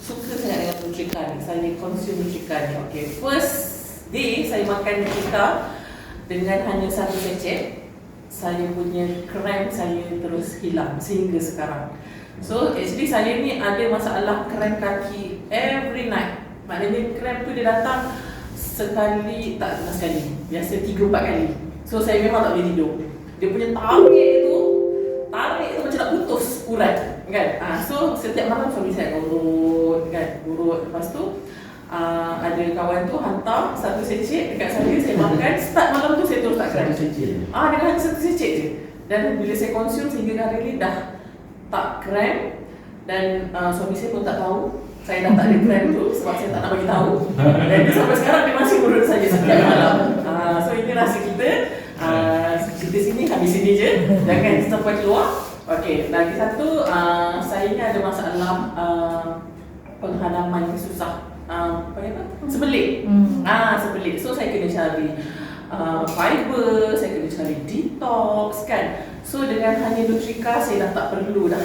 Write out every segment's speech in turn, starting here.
suka sangat dengan ni. Saya consume nutrika ni. Okay, first day saya makan nutrika dengan hanya satu secet. Saya punya krem saya terus hilang sehingga sekarang. So actually saya ni ada masalah krem kaki every night. Maknanya krem tu dia datang sekali tak pernah sekali. Biasa tiga empat kali. So saya memang tak boleh tidur. Dia punya tarik tu, tarik tu macam nak putus urat kan. Ah so setiap malam suami saya urut urut. Lepas tu uh, ada kawan tu hantar satu secet dekat saya, saya makan. Start malam tu saya terus tak krem. Satu je. Ah dengan satu secet je. Dan bila saya consume sehingga hari ni dah tak krem dan uh, suami saya pun tak tahu saya dah tak ada krem tu sebab saya tak nak bagi tahu. Dan dia sampai sekarang dia masih urut saja setiap malam. Uh, so ini rahsia kita. Uh, kita sini habis sini je. Jangan sampai keluar. Okey, lagi satu uh, saya ni ada masalah uh, penghadaman yang susah. Uh, apa ya? Sebelit. Hmm. Ah, sebelit. So saya kena cari uh, fiber, saya kena cari detox kan. So dengan hanya Nutrika saya dah tak perlu dah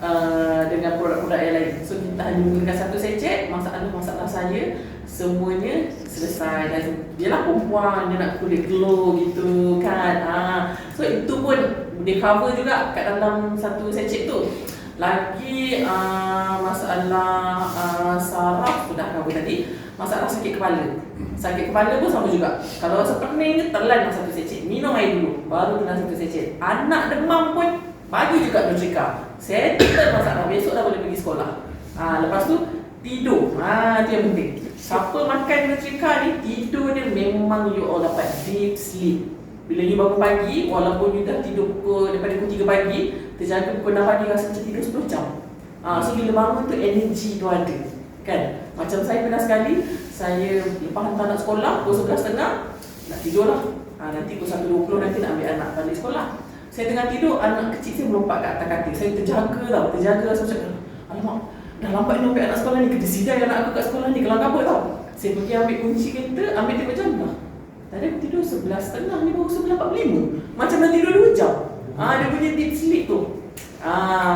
uh, dengan produk-produk yang lain. So kita hanya menggunakan satu secet, masalah-masalah saya semuanya selesai dan dia lah perempuan dia nak kulit glow gitu kan. Ah, so itu pun dia cover juga kat dalam satu secet tu. Lagi uh, masalah uh, saraf sudah cover tadi. Masalah sakit kepala. Sakit kepala pun sama juga. Kalau rasa pening ni telan satu secet. Minum air dulu baru telan satu secet. Anak demam pun bagi juga Nutrika. Settle masalah besok dah boleh pergi sekolah. Ha, lepas tu tidur. Ha, itu yang penting. Siapa makan Nutrika ni tidur dia memang you all dapat deep sleep. Bila you bangun pagi, walaupun you dah tidur pukul daripada pukul 3 pagi, terjaga pukul 6 pagi rasa macam tidur 10 jam. Ha, so bila bangun tu energi tu ada. Kan? Macam saya pernah sekali, saya lepas hantar anak sekolah, pukul 11.30, nak tidur lah. Ha, nanti pukul 1.20 nanti nak ambil anak balik sekolah. Saya tengah tidur, anak kecil saya melompat kat atas katil. Saya terjaga tau, terjaga rasa macam, alamak, dah lambat ni ambil anak sekolah ni, kena sidai anak aku kat sekolah ni, kelang kabut tau. Saya pergi ambil kunci kereta, ambil jam dah. Tadi aku tidur 11.30 ni baru 11.45. Macam dah tidur 2 jam. Ah, dia punya deep sleep tu. Ah, sahajalah.